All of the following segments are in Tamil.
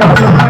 Gracias.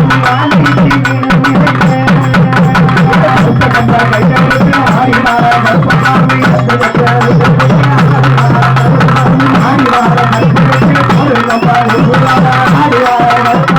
Hare Rama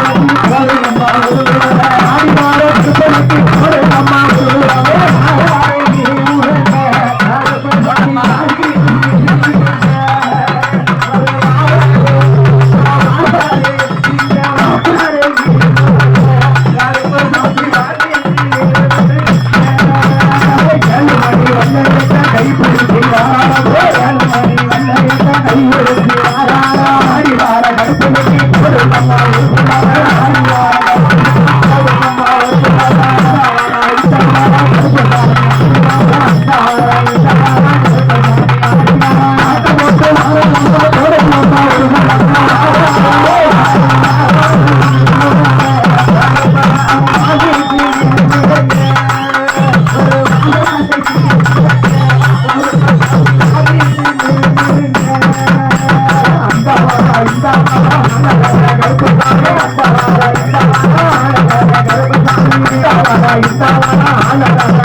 ஆனதாரா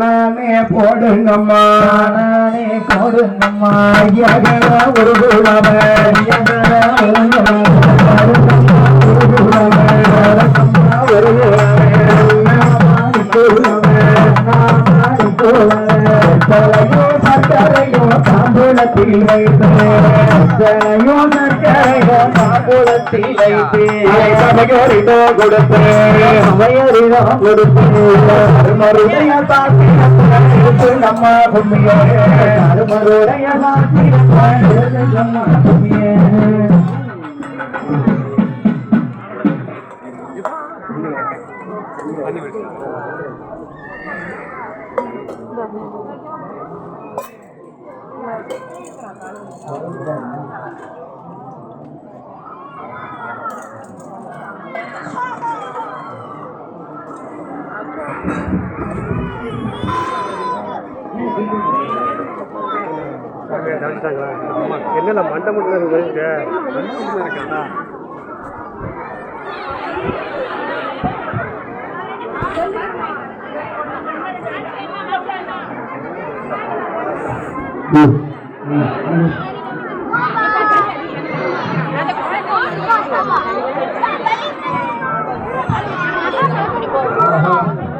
நானே போடுங்கம்மா. நானே போடுங்கம்மா. ஐயகர ஒரு குலவ ஐயகர ஒரு தாம்பூலத்தில் வைத்தனையோ சக்கரையோ தாம்பூலத்தில் வைத்து சமையறிதோ கொடுத்து சமையறிதோ கொடுத்து மறுமருடைய சாத்திரத்து நம்ம பூமியே மறுமருடைய சாத்திரத்து நம்ம பூமியே என்னென்ன மண்டை மட்டும் இருக்கு இருக்காண்ணா ம் ம்.